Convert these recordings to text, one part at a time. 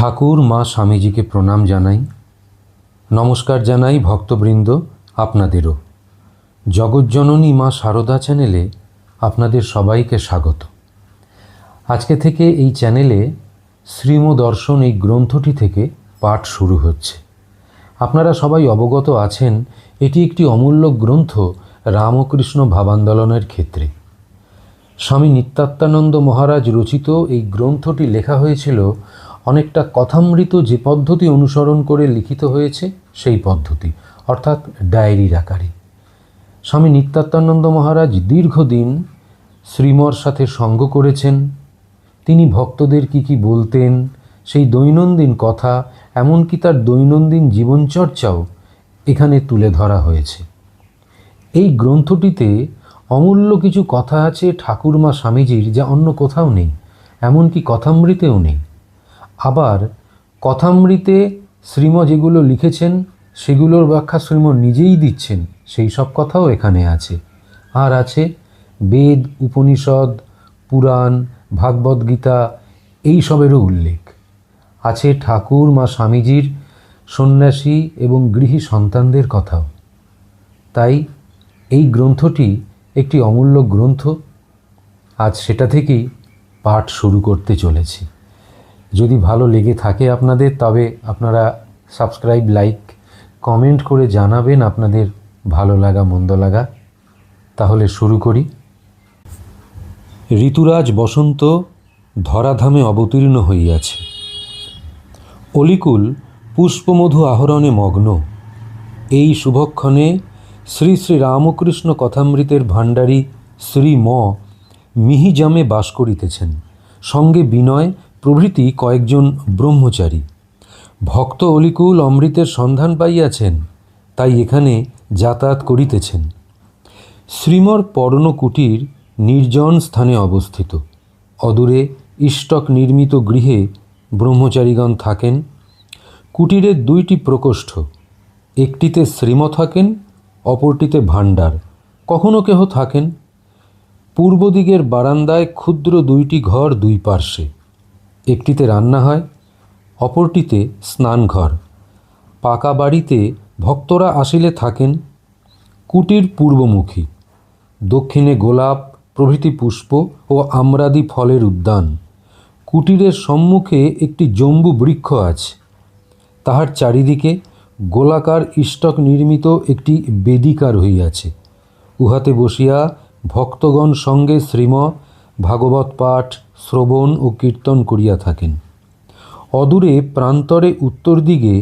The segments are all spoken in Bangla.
ঠাকুর মা স্বামীজিকে প্রণাম জানাই। নমস্কার জানাই ভক্তবৃন্দ আপনাদেরও। জগজ্জননী মা সারদা চ্যানেলে আপনাদের সবাইকে স্বাগত। আজকে থেকে এই চ্যানেলে শ্রীম দর্শন এই গ্রন্থটি থেকে পাঠ শুরু হচ্ছে। আপনারা সবাই অবগত আছেন, এটি একটি অমূল্য গ্রন্থ রামকৃষ্ণ ভাবান্দোলনের ক্ষেত্রে। স্বামী নিত্যাত্মানন্দ মহারাজ রচিত এই গ্রন্থটি লেখা হয়েছিল অনেকটা কথামৃত যে পদ্ধতি অনুসরণ করে লিখিত হয়েছে, সেই পদ্ধতি, অর্থাৎ ডায়েরির আকারে। স্বামী নিত্যাত্মানন্দ মহারাজ দীর্ঘদিন শ্রীমর সাথে সঙ্গ করেছেন। তিনি ভক্তদের কি কি বলতেন, সেই দৈনন্দিন কথা, এমনকি তার দৈনন্দিন জীবনচর্চাও এখানে তুলে ধরা হয়েছে। এই গ্রন্থটিতে অমূল্য কিছু কথা আছে ঠাকুরমা স্বামীজির, যা অন্য কোথাও নেই, এমনকি কথামৃতেও নেই। আবার কথামৃতে শ্রীম যেগুলো লিখেছেন, সেগুলোর ব্যাখ্যা শ্রীম নিজেই দিচ্ছেন, সেই সব কথাও এখানে আছে। আর আছে বেদ, উপনিষদ, পুরাণ, ভাগবত গীতা, এই সবেরও উল্লেখ। আছে ঠাকুর মা স্বামীজির সন্ন্যাসী এবং গৃহী সন্তানদের কথাও। তাই এই গ্রন্থটি একটি অমূল্য গ্রন্থ। আজ সেটা থেকেই পাঠ শুরু করতে চলেছি। যদি ভালো লেগে থাকে আপনাদের, তবে আপনারা সাবস্ক্রাইব লাইক কমেন্ট করে জানাবেন আপনাদের ভালো লাগা, মন্দ লাগা। তাহলে শুরু করি। ঋতুরাজ বসন্ত ধরাধামে অবতীর্ণ হইয়াছে। অলিকুল পুষ্পমধু আহরণে মগ্ন। এই শুভক্ষণে শ্রী শ্রী রামকৃষ্ণ কথামৃতের ভাণ্ডারী শ্রী ম মিহিজামে বাস করিতেছেন। সঙ্গে বিনয় প্রভৃতি কয়েকজন ব্রহ্মচারী। ভক্ত অলিকুল অমৃতের সন্ধান পাইয়াছেন, তাই এখানে যাতায়াত করিতেছেন। শ্রীমর পর্ণকুটির নির্জন স্থানে অবস্থিত। অদূরে ইষ্টক নির্মিত গৃহে ব্রহ্মচারীগণ থাকেন। কুটিরের দুইটি প্রকোষ্ঠ, একটিতে শ্রীম থাকেন, অপরটিতে ভাণ্ডার। কখনো কেহ থাকেন? পূর্বদিকের বারান্দায় ক্ষুদ্র দুইটি ঘর দুই পার্শ্বে। একটিতে রান্না হয়, অপরটিতে স্নানঘর। পাকা বাড়িতে ভক্তরা আসিলে থাকেন কুটির পূর্বমুখী, দক্ষিণে গোলাপ, প্রভৃতি পুষ্প ও আমরাদি ফলের উদ্যান। কুটিরের সম্মুখে একটি জম্বু বৃক্ষ আছে। তাহার চারিদিকে গোলাকার ইষ্টক নির্মিত একটি বেদিকা রহিয়াছে। উহাতে বসিয়া ভক্তগণ সঙ্গে শ্রীম ভাগবত পাঠ, শ্রবণ ও কীর্তন করিয়া থাকেন। অদূরে প্রান্তরে উত্তর দিকে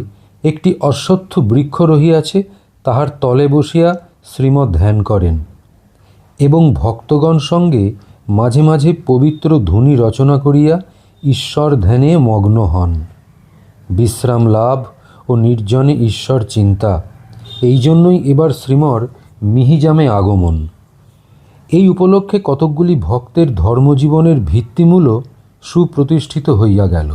একটি অশ্বত্থ বৃক্ষ রহিয়াছে, তাহার তলে বসিয়া শ্রীমৎ ধ্যান করেন এবং ভক্তগণ সঙ্গে মাঝে মাঝে পবিত্র ধ্বনি রচনা করিয়া ঈশ্বর ধ্যানে মগ্ন হন। বিশ্রাম লাভ ও নির্জনে ঈশ্বর চিন্তা, এই জন্যই এবার শ্রীমর মিহিজামে আগমন। এই উপলক্ষে কতকগুলি ভক্তের ধর্মজীবনের ভিত্তিমূলও সুপ্রতিষ্ঠিত হইয়া গেল।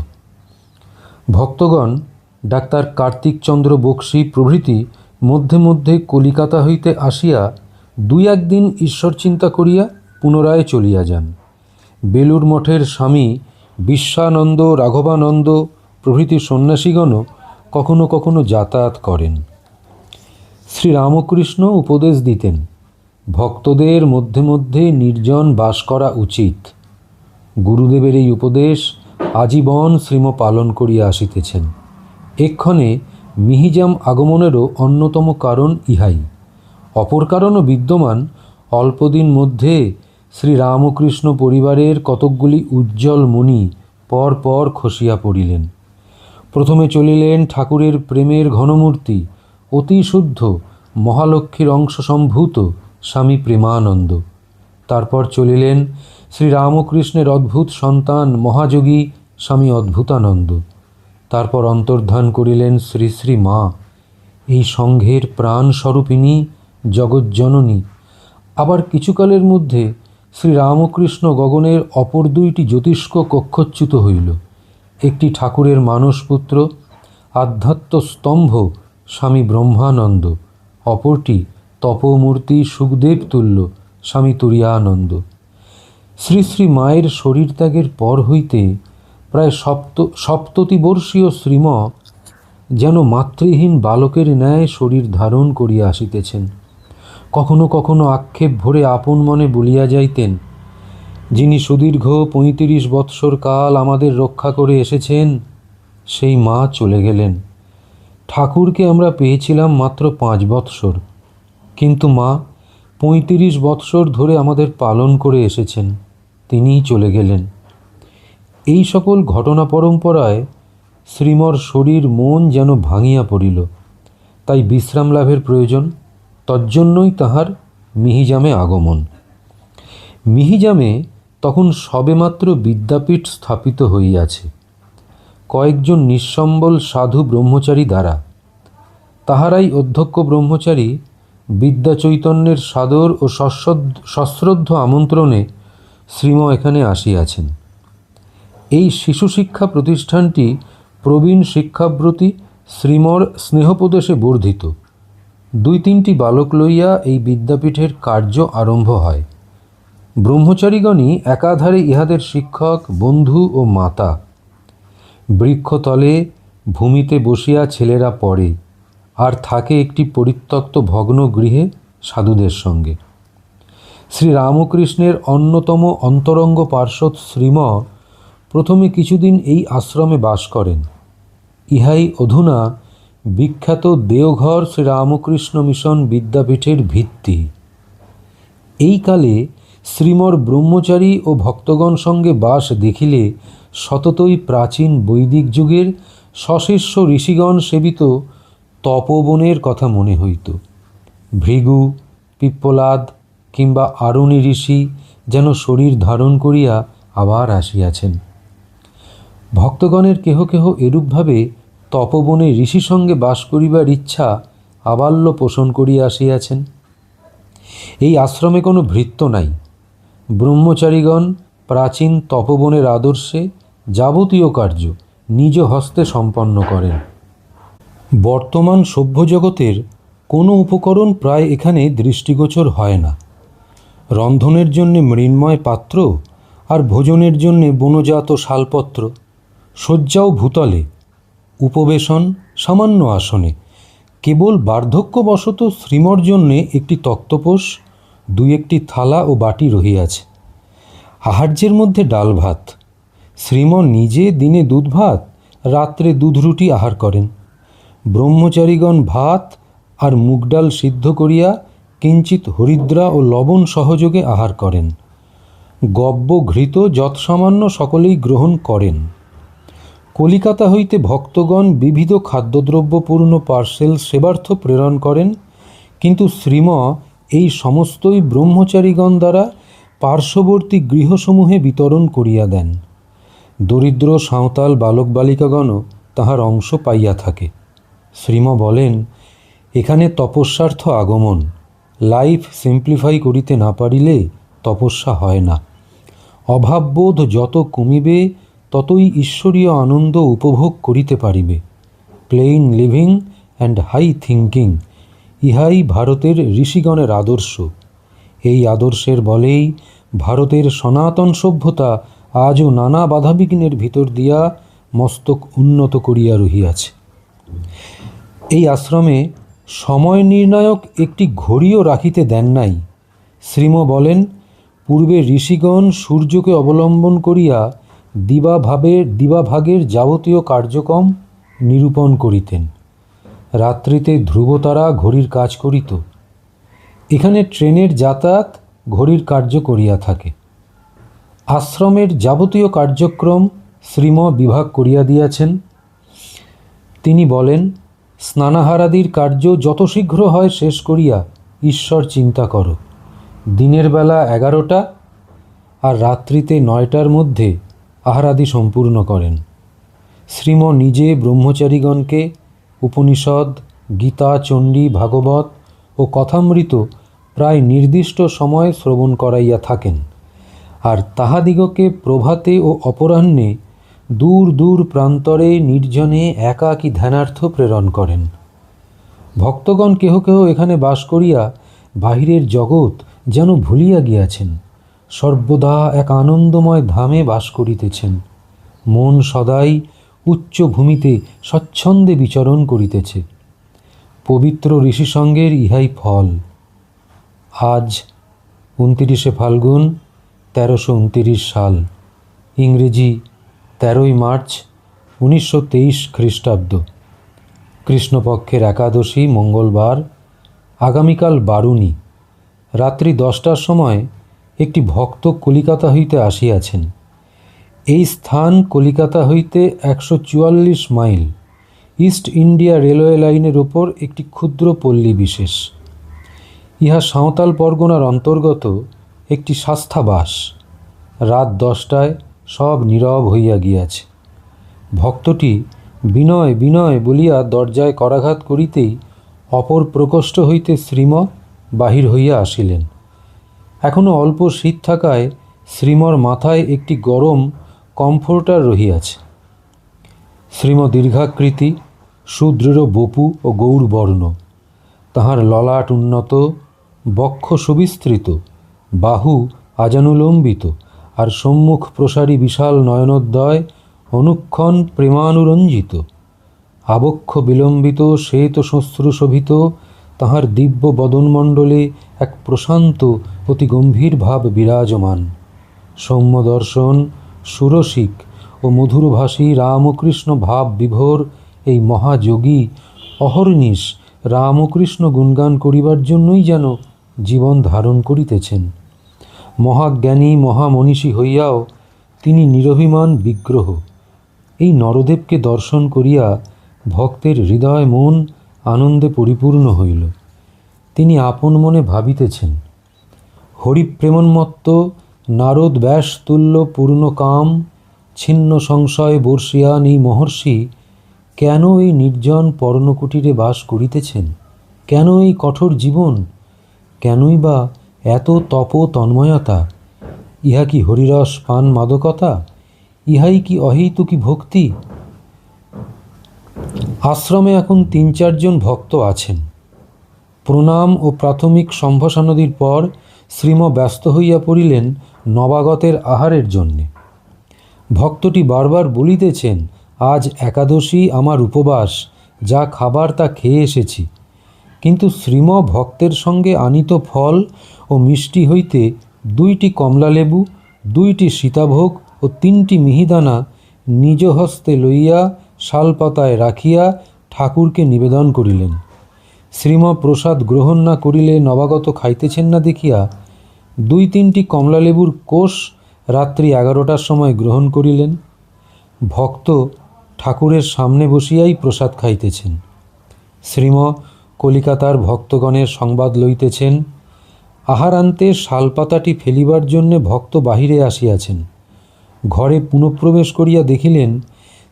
ভক্তগণ ডাক্তার কার্তিকচন্দ্র বক্সী প্রভৃতি মধ্যে মধ্যে কলিকাতা হইতে আসিয়া দুই একদিন ঈশ্বর চিন্তা করিয়া পুনরায় চলিয়া যান। বেলুর মঠের স্বামী বিশ্বানন্দ রাঘবানন্দ প্রভৃতি সন্ন্যাসীগণও কখনো কখনো যাতায়াত করেন। শ্রীরামকৃষ্ণ উপদেশ দিতেন ভক্তদের মধ্যে মধ্যে নির্জন বাস করা উচিত। গুরুদেবের এই উপদেশ আজীবন শ্রীম পালন করিয়া আসিতেছেন। এক্ষণে মিহিজাম আগমনেরও অন্যতম কারণ ইহাই। অপর কারণও বিদ্যমান, অল্পদিন মধ্যে শ্রীরামকৃষ্ণ পরিবারের কতকগুলি উজ্জ্বল মণি পর পর খসিয়া পড়িলেন। প্রথমে চলিলেন ঠাকুরের প্রেমের ঘনমূর্তি, অতি শুদ্ধ, মহালক্ষ্মীর অংশ সম্ভূত স্বামী প্রেমানন্দ। তারপর চলিলেন শ্রীরামকৃষ্ণের অদ্ভুত সন্তান মহাযোগী স্বামী অদ্ভুতানন্দ। তারপর অন্তর্ধান করিলেন শ্রী শ্রী মা। এই সংঘের প্রাণস্বরূপিণী জগজ্জননী। আবার কিছুকালের মধ্যে শ্রীরামকৃষ্ণ গগনের অপর দুইটি জ্যোতিষ্ক কক্ষচ্যুত হইল। একটি ঠাকুরের মানসপুত্র আধ্যাত্ম স্তম্ভ স্বামী ব্রহ্মানন্দ, অপরটি তপমূর্তি সুখদেব তুল্য, স্বামী তুরিয়ানন্দ। শ্রী শ্রী মায়ের শরীর ত্যাগের পর হইতে প্রায় সপ্ত, সপ্ততিবর্ষীয় শ্রীম যেন মাতৃহীন বালকের ন্যায় শরীর ধারণ করিয়া আসিতেছেন। কখনো কখনো আক্ষেপ ভরে আপন মনে বলিয়া যাইতেন, যিনি সুদীর্ঘ পঁয়ত্রিশ বৎসর কাল আমাদের রক্ষা করে এসেছেন, সেই মা চলে গেলেন। ঠাকুরকে আমরা পেয়েছিলাম মাত্র পাঁচ বৎসর। কিন্তু মা, পঁয়ত্রিশ বৎসর ধরে আমাদের পালন করে এসেছেন, তিনিই চলে গেলেন। এই সকল ঘটনা পরম্পরায় শ্রীমর শরীর মন যেন ভাঙিয়া পড়িল, তাই বিশ্রাম লাভের প্রয়োজন, তজ্জন্যই তাহার মিহিজামে আগমন। মিহিজামে তখন সবেমাত্র বিদ্যাপীঠ স্থাপিত হইয়াছে। কয়েকজন নিঃসম্বল সাধু ব্রহ্মচারী দ্বারা, তাহারাই অধ্যক্ষ ব্রহ্মচারী বিদ্যাচৈতন্যের সাদর ও সশ্রদ্ধ আমন্ত্রণে শ্রীম এখানে আসিয়াছেন। এই শিশু শিক্ষা প্রতিষ্ঠানটি প্রবীণ শিক্ষাব্রতী শ্রীমর স্নেহোপদেশে বর্ধিত। দুই তিনটি বালক লইয়া এই বিদ্যাপীঠের কার্য আরম্ভ হয়। ব্রহ্মচারীগণই একাধারে ইহাদের শিক্ষক, বন্ধু ও মাতা। বৃক্ষতলে ভূমিতে বসিয়া ছেলেরা পড়ে। আর থাকে একটি পরিত্যক্ত ভগ্ন গৃহে সাধুদের সঙ্গে। শ্রী রামকৃষ্ণের অন্যতম অন্তরঙ্গ পার্শ্বদ শ্রীম প্রথমে কিছুদিন এই আশ্রমে বাস করেন। ইহাই অধুনা বিখ্যাত দেওঘর শ্রীরামকৃষ্ণ মিশন বিদ্যাপীঠের ভিত্তি। এই কালে শ্রীমর ব্রহ্মচারী ও ভক্তগণ সঙ্গে বাস দেখিলে সততই প্রাচীন বৈদিক যুগের সশিষ্য ঋষিগণ সেবিত তপবনের কথা মনে হইত। ভৃগু, পিপ্পলাদ কিংবা আরুণী ঋষি যেন শরীর ধারণ করিয়া আবার আসিয়াছেন। ভক্তগণের কেহ কেহ এরূপভাবে তপবনে ঋষি সঙ্গে বাস করিবার ইচ্ছা আবাল্য পোষণ করিয়া আসিয়াছেন। এই আশ্রমে কোনো ভৃত্য নাই। ব্রহ্মচারীগণ প্রাচীন তপবনের আদর্শে যাবতীয় কার্য নিজ হস্তে সম্পন্ন করেন। বর্তমান সভ্য জগতের কোনো উপকরণ প্রায় এখানে দৃষ্টিগোচর হয় না। রন্ধনের জন্যে মৃন্ময় পাত্র আর ভোজনের জন্যে বনজাত শালপত্র, শয্যাও ভূতলে, উপবেশন সামান্য আসনে, কেবল বার্ধক্যবশত শ্রীমর জন্যে একটি তক্তপোষ, দুই একটি থালা ও বাটি রহিয়াছে। আহার্যের মধ্যে ডাল ভাত। শ্রীম নিজে দিনে দুধ ভাত, রাত্রে দুধ রুটি আহার করেন। ব্রহ্মচারীগণ ভাত আর মুগডাল সিদ্ধ করিয়া কিঞ্চিত হরিদ্রা ও লবণ সহযোগে আহার করেন। গব্য ঘৃত যৎসামান্য সকলেই গ্রহণ করেন। কলিকাতা হইতে ভক্তগণ বিবিধ খাদ্যদ্রব্যপূর্ণ পার্সেল সেবার্থ প্রেরণ করেন, কিন্তু শ্রীম এই সমস্তই ব্রহ্মচারীগণ দ্বারা পার্শ্ববর্তী গৃহসমূহে বিতরণ করিয়া দেন। দরিদ্র সাঁওতাল বালক বালিকাগণও তাহার অংশ পাইয়া থাকে। শ্রীম বলেন, এখানে তপস্যার্থ আগমন। লাইফ সিম্পলিফাই করিতে না পারিলে তপস্যা হয় না। অভাববোধ যত কমিবে, ততই ঈশ্বরীয় আনন্দ উপভোগ করিতে পারিবে। Plain living and high thinking, ইহাই ভারতের ঋষিগণের আদর্শ। এই আদর্শের বলেই ভারতের সনাতন সভ্যতা আজও নানা বাধাবিঘ্নের ভিতর দিয়া মস্তক উন্নত করিয়া রহিয়াছে। এই আশ্রমে সময় নির্ণায়ক একটি ঘড়িও রাখিতে দেন নাই। শ্রীম বলেন, পূর্বে ঋষিগণ সূর্যকে অবলম্বন করিয়া দিবাভাবের দিবাভাগের যাবতীয় কার্যক্রম নিরূপণ করিতেন। রাত্রিতে ধ্রুবতারা ঘড়ির কাজ করিত। এখানে ট্রেনের যাতায়াত ঘড়ির কার্য করিয়া থাকে। আশ্রমের যাবতীয় কার্যক্রম শ্রীম বিভাগ করিয়া দিয়াছেন। তিনি বলেন স্নানাহারাদির কার্য যত শীঘ্র হয় শেষ করিয়া ঈশ্বর চিন্তা করো। দিনের বেলা এগারোটা আর রাত্রিতে নয়টার মধ্যে আহারাদি সম্পূর্ণ করেন। শ্রীম নিজে ব্রহ্মচারীগণকে উপনিষদ, গীতা, চণ্ডী, ভাগবত ও কথামৃত প্রায় নির্দিষ্ট সময় শ্রবণ করাইয়া থাকেন। আর তাহাদিগকে প্রভাতে ও অপরাহ্নে দূর দূর প্রান্তরে নির্জনে একাকী ধ্যানার্থ প্রেরণ করেন। ভক্তগণ কেহ কেহ এখানে বাস করিয়া বাহিরের জগৎ যেন ভুলিয়া গিয়াছেন। সর্বদা এক আনন্দময় ধামে বাস করিতেছেন। মন সদাই উচ্চ ভূমিতে স্বচ্ছন্দে বিচরণ করিতেছে। পবিত্র ঋষিসঙ্গের ইহাই ফল। আজ উনতিরিশে ফাল্গুন, তেরোশো উনতিরিশ সাল। ইংরেজি তেরোই মার্চ উনিশশো তেইশ খ্রিস্টাব্দ। কৃষ্ণপক্ষের একাদশী মঙ্গলবার, আগামীকাল বারুণী। রাত্রি দশটার সময় একটি ভক্ত কলিকাতা হইতে আসিয়াছেন। এই স্থান কলিকাতা হইতে একশো চুয়াল্লিশ মাইল। ইস্ট ইন্ডিয়া রেলওয়ে লাইনের ওপর একটি ক্ষুদ্র পল্লী বিশেষ। ইহা সাঁওতাল পরগনার অন্তর্গত একটি স্বাস্থ্যাবাস রাত দশটায় সব নীরব হইয়া গিয়াছে। ভক্তটি বিনয় বিনয় বলিয়া দরজায় করাঘাত করিতেই অপর প্রকোষ্ঠ হইতে শ্রীম বাহির হইয়া আসিলেন। এখনও অল্প শীত থাকায় শ্রীমর মাথায় একটি গরম কমফোর্টার রহিয়াছে। শ্রীম দীর্ঘাকৃতি, সুদৃঢ় বপু ও গৌরবর্ণ তাহার ললাট উন্নত, বক্ষ সুবিস্তৃত, বাহু আজানুলম্বিত। আর সম্মুখ প্রসারী বিশাল নয়নোদ্দয় অনুক্ষণ প্রেমানুরঞ্জিত। আবক্ষ বিলম্বিত, শ্বেত শোভিত, তাহার দিব্য বদনমণ্ডলে এক প্রশান্ত, অতি গম্ভীর ভাব বিরাজমান। সৌম্য দর্শন, সুরসিক ও মধুরভাষী রামকৃষ্ণ ভাব বিভোর এই মহাযোগী অহর্নিশ রামকৃষ্ণ গুণগান করিবার জন্যই যেন জীবন ধারণ করিতেছেন। মহাজ্ঞানী মহামনীষী হইয়াও তিনি নিরভিমান বিগ্রহ। এই নরদেবকে দর্শন করিয়া ভক্তের হৃদয় মন আনন্দে পরিপূর্ণ হইল। তিনি আপন মনে ভাবিতেছেন, হরিপ্রেমন্মত্ত নারদ ব্যাস তুল্য পূর্ণ কাম, ছিন্ন সংশয় বর্ষিয়ান এই মহর্ষি, কেন এই নির্জন পর্ণকুটিরে বাস করিতেছেন? কেন এই কঠোর জীবন? কেনই বা এত তপ তন্ময়তা ইহা কি হরিরস পান মাদকতা? ইহাই কি অহেতুকি ভক্তি? আশ্রমে এখন তিন চারজন ভক্ত আছেন। প্রণাম ও প্রাথমিক সম্ভাষণাদির পর শ্রীম ব্যস্ত হইয়া পড়িলেন নবাগতের আহারের জন্যে। ভক্তটি বারবার বলিতেছেন, আজ একাদশী আমার উপবাস, যা খাবার তা খেয়ে এসেছি। কিন্তু শ্রীম ভক্তের সঙ্গে আনিত ফল ও মিষ্টি হইতে দুইটি কমলালেবু দুইটি সীতাভোগ ও তিনটি মিহিদানা নিজ হস্তে লইয়া শালপাতায় রাখিয়া ঠাকুরকে নিবেদন করিলেন। শ্রীম প্রসাদ গ্রহণ না করিলে নবাগত খাইতেছেন না দেখিয়া দুই তিনটি কমলালেবুর কোষ রাত্রি এগারোটার সময় গ্রহণ করিলেন। ভক্ত ঠাকুরের সামনে বসিয়াই প্রসাদ খাইতেছেন। শ্রীম কলিকাতার ভক্তগণের সংবাদ লইতেছেন, আহারান্তে শালপাতাটি ফেলিবার জন্যে ভক্ত বাহিরে আসিয়াছেন। ঘরে পুনঃপ্রবেশ করিয়া দেখিলেন,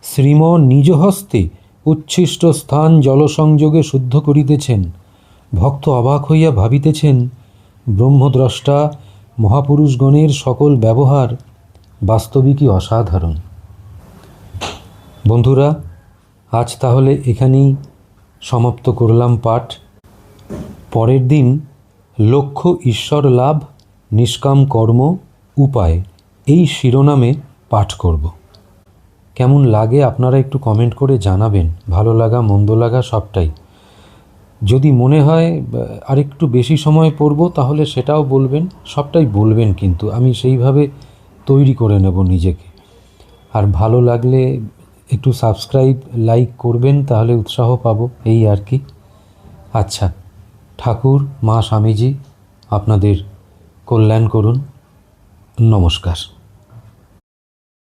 শ্রীম নিজ হস্তে উচ্ছিষ্ট স্থান জলসংযোগে শুদ্ধ করিতেছেন। ভক্ত অবাক হইয়া ভাবিতেছেন, ব্রহ্মদ্রষ্টা, মহাপুরুষগণের সকল ব্যবহার বাস্তবিকই অসাধারণ। বন্ধুরা, আজ তাহলে এখানেই সমাপ্ত করলাম পাঠ। পরের দিন লক্ষ্য ঈশ্বর লাভ, নিষ্কাম কর্ম, উপায় এই শিরোনামে পাঠ করব। কেমন লাগে আপনারা একটু কমেন্ট করে জানাবেন। ভালো লাগা, মন্দ লাগা সবটাই। যদি মনে হয় আরেকটু বেশি সময় পড়ব তাহলে সেটাও বলবেন, সবটাই বলবেন কিন্তু আমি সেইভাবে তৈরি করে নেব নিজেকে। আর ভালো লাগলে একটু সাবস্ক্রাইব লাইক করবেন, তাহলে উৎসাহ পাবো, এই আর কি। আচ্ছা ঠাকুর, মা স্বামীজি, আপনাদের কল্যাণ করুন। নমস্কার।